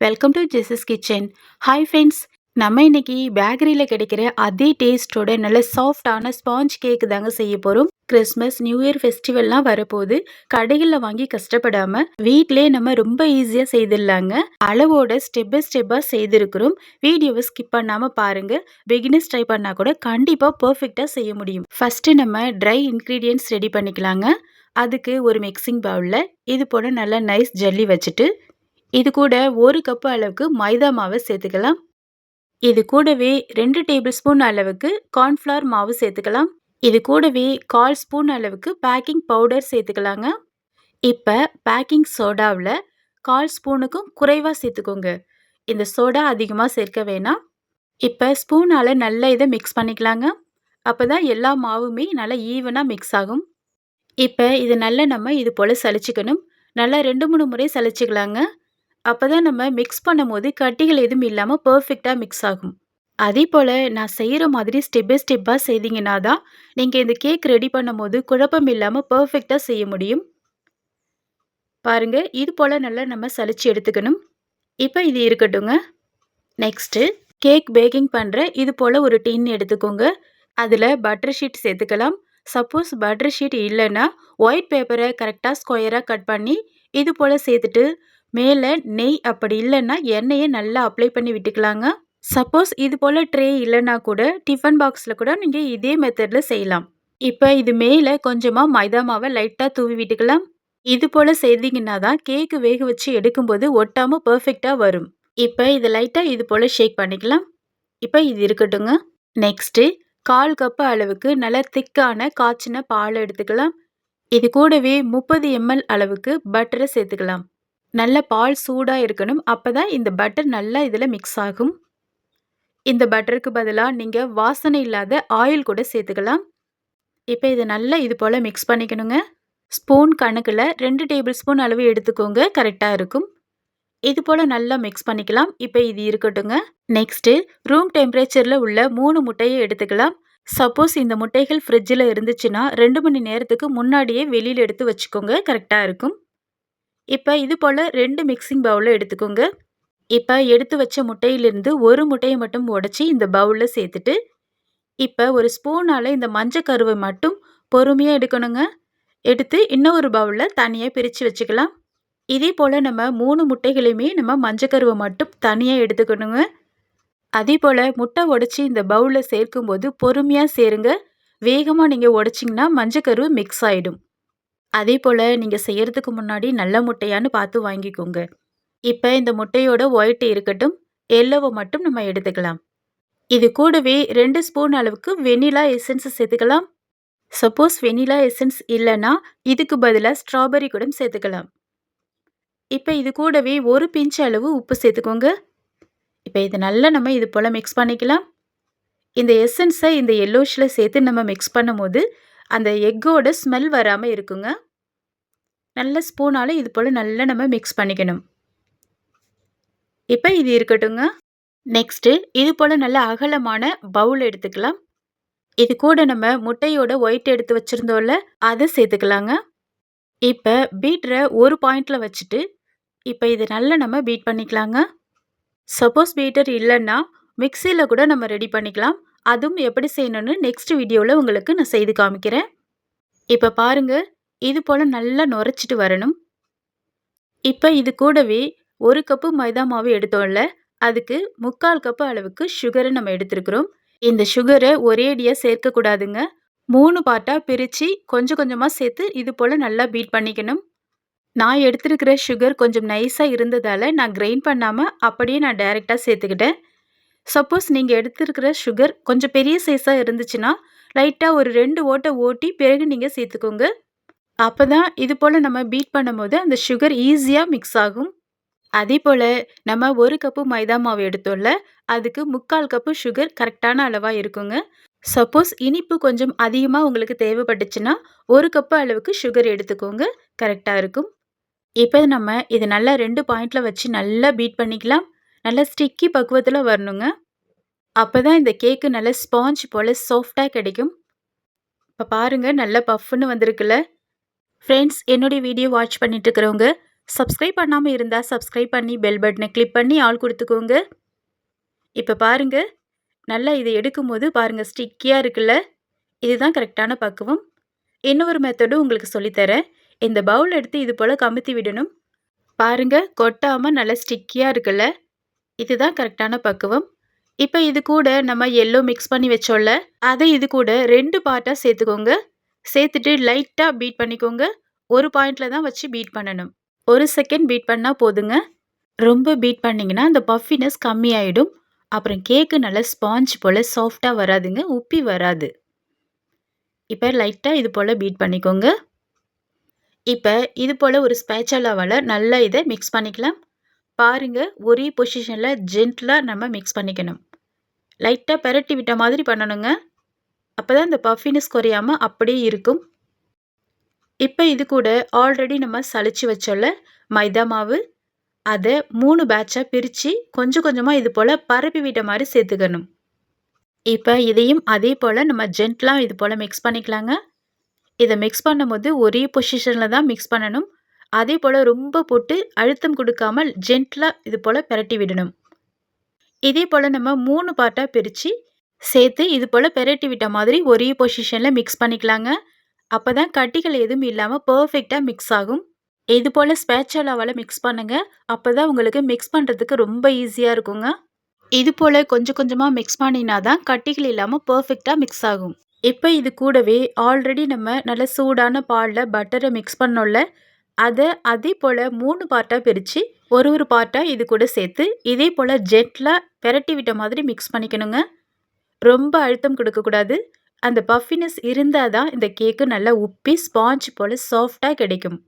Welcome to Jesus kitchen hi friends நம்ம இன்னைக்கு பேக்கரியில் கிடைக்கிற அதே டேஸ்ட்டோட நல்ல சாஃப்டான ஸ்பாஞ்ச் கேக் தாங்க செய்ய போகிறோம் கிறிஸ்மஸ் நியூ இயர் ஃபெஸ்டிவல்லாம் வரப்போது கடைகளில் வாங்கி கஷ்டப்படாம வீட்டிலே நம்ம ரொம்ப ஈஸியாக செய்திடலாங்க. அளவோட ஸ்டெப் பை ஸ்டெப்பாக செய்திருக்கிறோம். வீடியோவை ஸ்கிப் பண்ணாமல் பாருங்க. பிகினர்ஸ் ட்ரை பண்ணால் கூட கண்டிப்பாக பர்ஃபெக்டாக செய்ய முடியும். ஃபஸ்ட்டு நம்ம ட்ரை இன்க்ரீடியன்ட்ஸ் ரெடி பண்ணிக்கலாங்க. அதுக்கு ஒரு மிக்சிங் பவுலில் இது போல் நல்லா நைஸ் ஜல்லி வச்சுட்டு இது கூட ஒரு கப்பு அளவுக்கு மைதா மாவை சேர்த்துக்கலாம். இது கூடவே ரெண்டு டேபிள் ஸ்பூன் அளவுக்கு கார்ன்ஃப்ளவர் மாவு சேர்த்துக்கலாம். இது கூடவே கால் ஸ்பூன் அளவுக்கு பேக்கிங் பவுடர் சேர்த்துக்கலாங்க. இப்போ பேக்கிங் சோடாவில் கால் ஸ்பூனுக்கும் குறைவாக சேர்த்துக்கோங்க. இந்த சோடா அதிகமாக சேர்க்க வேணாம். இப்போ ஸ்பூனால் நல்லா இதை மிக்ஸ் பண்ணிக்கலாங்க. அப்போ தான் எல்லா மாவுமே நல்லா ஈவனாக மிக்ஸ் ஆகும். இப்போ இது நல்லா நம்ம இது போல் சளிச்சிக்கணும். நல்லா ரெண்டு மூணு முறை சளிச்சிக்கலாங்க. அப்போ தான் நம்ம மிக்ஸ் பண்ணும்போது கட்டிகள் எதுவும் இல்லாமல் பர்ஃபெக்டாக மிக்ஸ் ஆகும். அதே போல் நான் செய்கிற மாதிரி ஸ்டெப் பை ஸ்டெப்பாக செய்தீங்கன்னா தான் நீங்கள் இந்த கேக் ரெடி பண்ணும்போது குழப்பம் இல்லாமல் பர்ஃபெக்டாக செய்ய முடியும். பாருங்கள் இது போல் நல்லா நம்ம சலிச்சு எடுத்துக்கணும். இப்போ இது இருக்கட்டுங்க நெக்ஸ்ட்டு கேக் பேக்கிங் பண்ணுற இது போல் ஒரு டின் எடுத்துக்கோங்க. அதில் பட்டர் ஷீட் சேர்த்துக்கலாம். சப்போஸ் பட்டர் ஷீட் இல்லைன்னா ஒயிட் பேப்பரை கரெக்டாக ஸ்கொயராக கட் பண்ணி இது போல் சேர்த்துட்டு மேலே நெய் அப்படி இல்லைன்னா எண்ணெயை நல்லா அப்ளை பண்ணி விட்டுக்கலாங்க. சப்போஸ் இது போல் ட்ரே இல்லைன்னா கூட டிஃபன் பாக்ஸில் கூட நீங்கள் இதே மெத்தடில் செய்யலாம். இப்போ இது மேலே கொஞ்சமாக மைதா மாவை லைட்டாக தூவி விட்டுக்கலாம். இது போல் செய்தீங்கன்னா தான் கேக்கு வேக வச்சு எடுக்கும்போது ஒட்டாமல் பர்ஃபெக்டாக வரும். இப்போ இது லைட்டாக இது போல் ஷேக் பண்ணிக்கலாம். இப்போ இது இருக்கட்டுங்க நெக்ஸ்ட்டு கால் கப்பு அளவுக்கு நல்ல திக்கான காய்ச்சின பால் எடுத்துக்கலாம். இது கூடவே முப்பது எம்எல் அளவுக்கு பட்டரை சேர்த்துக்கலாம். நல்ல பால் சூடாக இருக்கணும். அப்போ தான் இந்த பட்டர் நல்லா இதில் மிக்ஸ் ஆகும். இந்த பட்டருக்கு பதிலாக நீங்கள் வாசனை இல்லாத ஆயில் கூட சேர்த்துக்கலாம். இப்போ இதை நல்லா இது போல் மிக்ஸ் பண்ணிக்கணுங்க. ஸ்பூன் கணக்கில் ரெண்டு டேபிள் ஸ்பூன் அளவு எடுத்துக்கோங்க. கரெக்டாக இருக்கும். இது போல் நல்லா மிக்ஸ் பண்ணிக்கலாம். இப்போ இது இருக்கட்டுங்க. நெக்ஸ்ட்டு ரூம் டெம்பரேச்சரில் உள்ள மூணு முட்டையை எடுத்துக்கலாம். சப்போஸ் இந்த முட்டைகள் ஃப்ரிட்ஜில் இருந்துச்சுன்னா ரெண்டு மணி நேரத்துக்கு முன்னாடியே வெளியில் எடுத்து வச்சுக்கோங்க. கரெக்டாக இருக்கும். இப்போ இது போல் ரெண்டு மிக்சிங் பவுலில் எடுத்துக்கோங்க. இப்போ எடுத்து வச்ச முட்டையிலிருந்து ஒரு முட்டையை மட்டும் உடச்சி இந்த பவுலில் சேர்த்துட்டு இப்போ ஒரு ஸ்பூனால் இந்த மஞ்சள் கருவை மட்டும் பொறுமையாக எடுக்கணுங்க. எடுத்து இன்னொரு பவுலில் தனியாக பிரித்து வச்சுக்கலாம். இதே போல் நம்ம மூணு முட்டைகளையுமே நம்ம மஞ்சக்கருவை மட்டும் தனியாக எடுத்துக்கணுங்க. அதே போல் முட்டை உடச்சி இந்த பவுலில் சேர்க்கும்போது பொறுமையாக சேருங்க. வேகமாக நீங்கள் உடச்சிங்கன்னா மஞ்சக்கருவு மிக்ஸ் ஆகிடும் அதே போல் நீங்கள் செய்கிறதுக்கு முன்னாடி நல்ல முட்டையான்னு பார்த்து வாங்கிக்கோங்க. இப்போ இந்த முட்டையோட ஒயிட் இருக்கட்டும் எல்லோவை மட்டும் நம்ம எடுத்துக்கலாம். இது கூடவே ரெண்டு ஸ்பூன் அளவுக்கு வெனிலா எசன்ஸ் சேர்த்துக்கலாம். சப்போஸ் வெனிலா எசன்ஸ் இல்லைன்னா இதுக்கு பதிலாக ஸ்ட்ராபெரி கூட சேர்த்துக்கலாம். இப்போ இது கூடவே ஒரு பிஞ்ச் அளவு உப்பு சேர்த்துக்கோங்க. இப்போ இது நல்லா நம்ம இது போல் மிக்ஸ் பண்ணிக்கலாம். இந்த எசன்ஸை இந்த எல்லோஷில் சேர்த்து நம்ம மிக்ஸ் பண்ணும்போது அந்த எக்கோட ஸ்மெல் வராமல் இருக்குங்க. நல்ல ஸ்பூனால் இது போல் நல்லா நம்ம மிக்ஸ் பண்ணிக்கணும். இப்போ இது இருக்கட்டுங்க நெக்ஸ்ட்டு இது போல் நல்ல அகலமான பவுல் எடுத்துக்கலாம். இது கூட நம்ம முட்டையோட ஒயிட் எடுத்து வச்சுருந்தோம்ல அதை சேர்த்துக்கலாங்க. இப்போ பீட்டரை ஒரு பாயிண்டில் வச்சுட்டு இப்போ இது நல்லா நம்ம பீட் பண்ணிக்கலாங்க. சப்போஸ் பீட்டர் இல்லைன்னா மிக்சியில் கூட நம்ம ரெடி பண்ணிக்கலாம். அதுவும் எப்படி செய்யணும்னு நெக்ஸ்ட் வீடியோவில் உங்களுக்கு நான் செய்து காமிக்கிறேன். இப்போ பாருங்கள் இது போல் நல்லா நுரைச்சிட்டு வரணும். இப்போ இது கூடவே ஒரு கப்பு மைதா மாவு எடுத்தோம்ல அதுக்கு முக்கால் கப்பு அளவுக்கு சுகரை நம்ம எடுத்துருக்குறோம். இந்த சுகரை ஒரேடியாக சேர்க்கக்கூடாதுங்க மூணு பார்ட்டாக பிரித்து கொஞ்சம் கொஞ்சமாக சேர்த்து இது போல் நல்லா பீட் பண்ணிக்கணும். நான் எடுத்துருக்கிற சுகர் கொஞ்சம் நைஸாக இருந்ததால் நான் கிரைண்ட் பண்ணாமல் அப்படியே நான் டைரெக்டாக சேர்த்துக்கிட்டேன். சப்போஸ் நீங்கள் எடுத்துருக்கிற சுகர் கொஞ்சம் பெரிய சைஸாக இருந்துச்சுன்னா லைட்டாக ஒரு ரெண்டு ஓட்டை ஓட்டி பிறகு நீங்கள் சேர்த்துக்கோங்க. அப்போ தான் இது போல் நம்ம பீட் பண்ணும்போது அந்த சுகர் ஈஸியாக மிக்ஸ் ஆகும். அதே போல் நம்ம ஒரு கப்பு மைதா மாவு எடுத்தோம்ல அதுக்கு முக்கால் கப்பு சுகர் கரெக்டான அளவாக இருக்குங்க. சப்போஸ் இனிப்பு கொஞ்சம் அதிகமாக உங்களுக்கு தேவைப்பட்டுச்சுன்னா ஒரு கப்பு அளவுக்கு சுகர் எடுத்துக்கோங்க கரெக்டாக இருக்கும். இப்போ நம்ம இதை நல்லா ரெண்டு பாயிண்டில் வச்சு நல்லா பீட் பண்ணிக்கலாம். நல்லா ஸ்டிக்கி பக்குவத்தில் வரணுங்க. அப்போ தான் இந்த கேக்கு நல்லா ஸ்பாஞ்ச் போல் சாஃப்டாக கிடைக்கும். இப்போ பாருங்கள் நல்ல பஃப்னு வந்திருக்குல்ல. ஃப்ரெண்ட்ஸ் என்னுடைய வீடியோ வாட்ச் பண்ணிட்டு இருக்கிறவங்க சப்ஸ்கிரைப் பண்ணாமல் இருந்தால் சப்ஸ்கிரைப் பண்ணி பெல் பட்டனை கிளிக் பண்ணி ஆள் கொடுத்துக்கோங்க. இப்போ பாருங்க நல்லா இதை எடுக்கும்போது பாருங்கள் ஸ்டிக்கியாக இருக்குல்ல? இதுதான் கரெக்டான பக்குவம். இன்னொரு மெத்தடும் உங்களுக்கு சொல்லித்தரேன். இந்த பவுல் எடுத்து இது போல் கமுத்தி விடணும். பாருங்க கொட்டாமல் நல்லா ஸ்டிக்கியாக இருக்குல்ல? இதுதான் கரெக்டான பக்குவம். இப்போ இது கூட நம்ம எல்லோ மிக்ஸ் பண்ணி வச்சோம்ல அதை இது கூட ரெண்டு பார்ட்டாக சேர்த்துக்கோங்க. சேர்த்துட்டு லைட்டாக பீட் பண்ணிக்கோங்க. ஒரு பாயிண்டில் தான் வச்சு பீட் பண்ணணும். ஒரு செகண்ட் பீட் பண்ணால் போதுங்க. ரொம்ப பீட் பண்ணிங்கன்னா அந்த பஃபினஸ் கம்மியாயிடும். அப்புறம் கேக்கு நல்லா ஸ்பாஞ்ச் போல் சாஃப்டாக வராதுங்க. உப்பி வராது. இப்போ லைட்டாக இது போல் பீட் பண்ணிக்கோங்க. இப்போ இது போல் ஒரு ஸ்பேச்சலாவால் நல்லா இதை மிக்ஸ் பண்ணிக்கலாம். பாருங்கள் ஒரே பொசிஷனில் ஜென்டிலாக நம்ம மிக்ஸ் பண்ணிக்கணும். லைட்டாக பெரட்டி விட்ட மாதிரி பண்ணணுங்க. அப்போ தான் இந்த பஃபினஸ் குறையாமல் அப்படியே இருக்கும். இப்போ இது கூட ஆல்ரெடி நம்ம சளிச்சு வச்சோல்ல மைதா மாவு அதை மூணு பேட்சாக பிரித்து கொஞ்சம் கொஞ்சமாக இது போல் பரப்பி விட்ட மாதிரி சேர்த்துக்கணும். இப்போ இதையும் அதே போல் நம்ம ஜென்ட்லாம் இது போல் மிக்ஸ் பண்ணிக்கலாங்க. இதை மிக்ஸ் பண்ணும்போது ஒரே பொசிஷனில் தான் மிக்ஸ் பண்ணணும். அதே போல் ரொம்ப போட்டு அழுத்தம் கொடுக்காமல் ஜென்ட்லாக இது போல் பரட்டி விடணும். இதே போல் நம்ம மூணு பார்ட்டாக பிரித்து சேர்த்து இது போல் பெரட்டி விட்ட மாதிரி ஒரே பொசிஷனில் மிக்ஸ் பண்ணிக்கலாங்க. அப்போ தான் கட்டிகள் எதுவும் இல்லாமல் பர்ஃபெக்டாக மிக்ஸ் ஆகும். இது போல் ஸ்பேச்சலாவால் மிக்ஸ் பண்ணுங்கள் அப்போ தான் உங்களுக்கு மிக்ஸ் பண்ணுறதுக்கு ரொம்ப ஈஸியாக இருக்குங்க. இது போல் கொஞ்சம் கொஞ்சமாக மிக்ஸ் பண்ணினா தான் கட்டிகள் இல்லாமல் பர்ஃபெக்டாக மிக்ஸ் ஆகும். இப்போ இது கூடவே ஆல்ரெடி நம்ம நல்ல சூடான பாலில் பட்டரை மிக்ஸ் பண்ணோம்ல. அதை அதே போல் மூணு பார்ட்டாக பிரித்து ஒரு ஒரு பார்ட்டாக இது கூட சேர்த்து இதே போல் ஜெட்டில் பெரட்டி விட்ட மாதிரி மிக்ஸ் பண்ணிக்கணுங்க. ரொம்ப அழுத்தம் கொடுக்கக்கூடாது அந்த பஃபினஸ் இருந்தால் தான் இந்த கேக்கு நல்லா உப்பி ஸ்பாஞ்ச் போல் சாஃப்டாக கிடைக்கும்.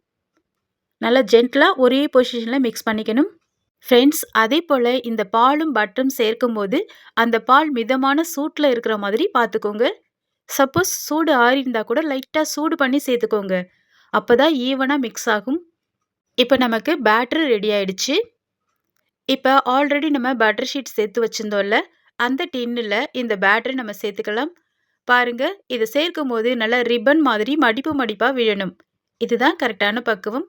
நல்லா ஜென்டலாக ஒரே பொசிஷனில் மிக்ஸ் பண்ணிக்கணும். ஃப்ரெண்ட்ஸ் அதே போல் இந்த பாலும் பட்டரும் சேர்க்கும்போது அந்த பால் மிதமான சூட்டில் இருக்கிற மாதிரி பார்த்துக்கோங்க. சப்போஸ் சூடு ஆறியிருந்தால் கூட லைட்டாக சூடு பண்ணி சேர்த்துக்கோங்க. அப்போ தான் ஈவனாக மிக்ஸ் ஆகும். இப்போ நமக்கு பேட்ரு ரெடி ஆயிடுச்சு. இப்போ ஆல்ரெடி நம்ம பட்டர் ஷீட் சேர்த்து வச்சுருந்தோம்ல அந்த டின்னில் இந்த பேட்டரி நம்ம சேர்த்துக்கலாம். பாருங்கள் இதை சேர்க்கும் போது நல்லா ரிப்பன் மாதிரி மடிப்பு மடிப்பாக விழணும். இதுதான் கரெக்டான பக்குவம்.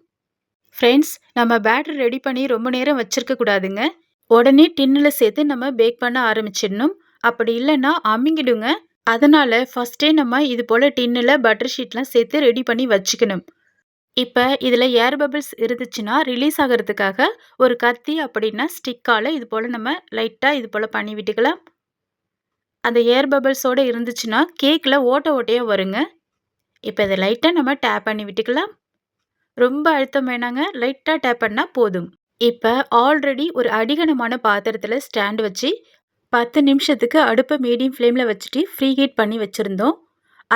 ஃப்ரெண்ட்ஸ் நம்ம பேட்டரி ரெடி பண்ணி ரொம்ப நேரம் வச்சுருக்க கூடாதுங்க. உடனே டின்னில் சேர்த்து நம்ம பேக் பண்ண ஆரம்பிச்சிடணும். அப்படி இல்லைன்னா அமிங்கிடுங்க. அதனால் ஃபஸ்ட்டே நம்ம இது போல் டின்னில் பட்டர் ஷீட்லாம் சேர்த்து ரெடி பண்ணி வச்சுக்கணும். இப்போ இதில் ஏர் பபிள்ஸ் இருந்துச்சுன்னா ரிலீஸ் ஆகிறதுக்காக ஒரு கத்தி அப்படின்னா ஸ்டிக்கால் இது போல் நம்ம லைட்டாக இது போல் பண்ணி விட்டுக்கலாம். அந்த ஏர் பபிள்ஸோடு இருந்துச்சுன்னா கேக்கில் ஓட்ட ஓட்டையாக வருங்க. இப்போ இதை லைட்டாக நம்ம டேப் பண்ணி விட்டுக்கலாம். ரொம்ப அழுத்தம் வேணாங்க லைட்டாக டேப் பண்ணால் போதும். இப்போ ஆல்ரெடி ஒரு அடிகனமான பாத்திரத்தில் ஸ்டாண்ட் வச்சு பத்து நிமிஷத்துக்கு அடுப்பை மீடியம் ஃப்ளேமில் வச்சுட்டு ஃப்ரீ ஹீட் பண்ணி வச்சுருந்தோம்.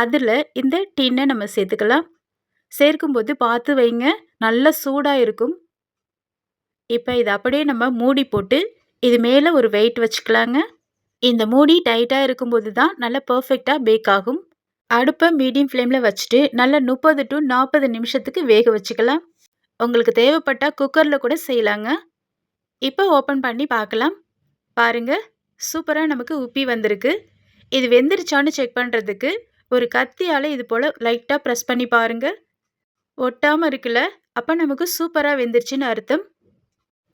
அதில் இந்த டின்னை நம்ம சேர்த்துக்கலாம். சேர்க்கும்போது பார்த்து வைங்க. நல்லா சூடாக இருக்கும். இப்போ இதை அப்படியே நம்ம மூடி போட்டு இது மேலே ஒரு வெயிட் வச்சுக்கலாங்க. இந்த மூடி டைட்டாக இருக்கும்போது தான் நல்லா பர்ஃபெக்டாக பேக் ஆகும். அடுப்பை மீடியம் ஃப்ளேமில் வச்சுட்டு நல்லா முப்பது டு நாற்பது நிமிஷத்துக்கு வேக வச்சுக்கலாம். உங்களுக்கு தேவைப்பட்டால் குக்கரில் கூட செய்யலாங்க. இப்போ ஓப்பன் பண்ணி பார்க்கலாம். பாருங்கள் சூப்பராக நமக்கு உப்பி வந்திருக்கு. இது வெந்துருச்சான்னு செக் பண்ணுறதுக்கு ஒரு கத்தியால் இது போல் லைட்டாக ப்ரெஸ் பண்ணி பாருங்கள் ஒட்டாமல் இருக்குல்ல? அப்போ நமக்கு சூப்பராக வெந்துருச்சுன்னு அர்த்தம்.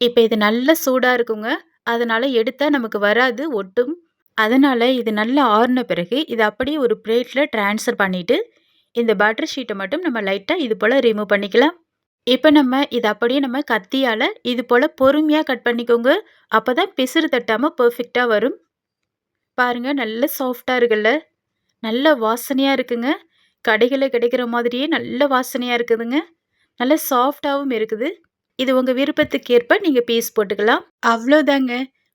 இப்போ இது நல்ல சூடாக இருக்குங்க. அதனால் எடுத்தால் நமக்கு வராது ஒட்டும். அதனால் இது நல்லா ஆறின பிறகு இதை அப்படியே ஒரு பிளேட்டில் ட்ரான்ஸ்ஃபர் பண்ணிவிட்டு இந்த பட்டர் ஷீட்டை மட்டும் நம்ம லைட்டாக இது போல் ரிமூவ் பண்ணிக்கலாம். இப்போ நம்ம இது அப்படியே நம்ம கத்தியால் இது போல் பொறுமையாக கட் பண்ணிக்கோங்க. அப்போ தான் பிசுறு தட்டாமல் பர்ஃபெக்டாக வரும். பாருங்கள் நல்ல சாஃப்டாக இருக்குல்ல? நல்ல வாசனையாக இருக்குங்க. கடைகளில் கிடைக்கிற மாதிரியே நல்ல வாசனையாக இருக்குதுங்க. நல்ல சாஃப்டாகவும் இருக்குது. இது உங்கள் விருப்பத்துக்கு ஏற்ப நீங்கள் பீஸ் போட்டுக்கலாம். அவ்வளோதாங்க.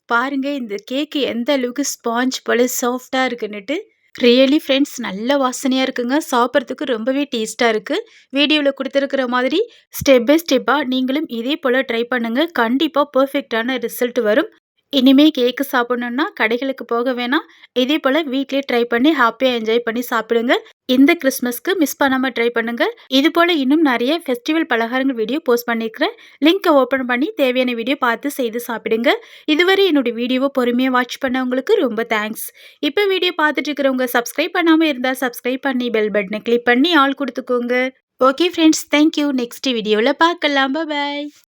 பாருங்க இந்த கேக்கு எந்த அளவுக்கு ஸ்பாஞ்ச் போல சாஃப்டாக இருக்குன்னுட்டு. ரியலி ஃப்ரெண்ட்ஸ் நல்ல வாசனையாக இருக்குங்க. சாப்பிட்றதுக்கு ரொம்பவே டேஸ்ட்டாக இருக்குது வீடியோவில் கொடுத்துருக்குற மாதிரி ஸ்டெப் பை ஸ்டெப்பாக நீங்களும் இதே போல் ட்ரை பண்ணுங்கள் கண்டிப்பாக பர்ஃபெக்டான ரிசல்ட் வரும். இனிமே கேக்கு சாப்பிடணுன்னா கடைகளுக்கு போக வேணாம். இதே போல் வீட்லேயே ட்ரை பண்ணி ஹாப்பியாக என்ஜாய் பண்ணி சாப்பிடுங்க. இந்த கிறிஸ்மஸ்க்கு மிஸ் பண்ணாமல் ட்ரை பண்ணுங்கள் இது போல் இன்னும் நிறைய ஃபெஸ்டிவல் பலகாரங்கள் வீடியோ போஸ்ட் பண்ணியிருக்கிறேன் லிங்க்கை ஓப்பன் பண்ணி தேவையான வீடியோ பார்த்து செய்து சாப்பிடுங்க. இதுவரை என்னுடைய வீடியோவை பொறுமையாக வாட்ச் பண்ணவங்களுக்கு ரொம்ப தேங்க்ஸ் இப்போ வீடியோ பார்த்துட்டு இருக்கிறவங்க சப்ஸ்கிரைப் பண்ணாமல் இருந்தால் சப்ஸ்கிரைப் பண்ணி பெல் பட்டனை கிளிக் பண்ணி ஆள் கொடுத்துக்கோங்க. ஓகே ஃப்ரெண்ட்ஸ் தேங்க்யூ நெக்ஸ்ட் வீடியோவில் பார்க்கலாம். பாய்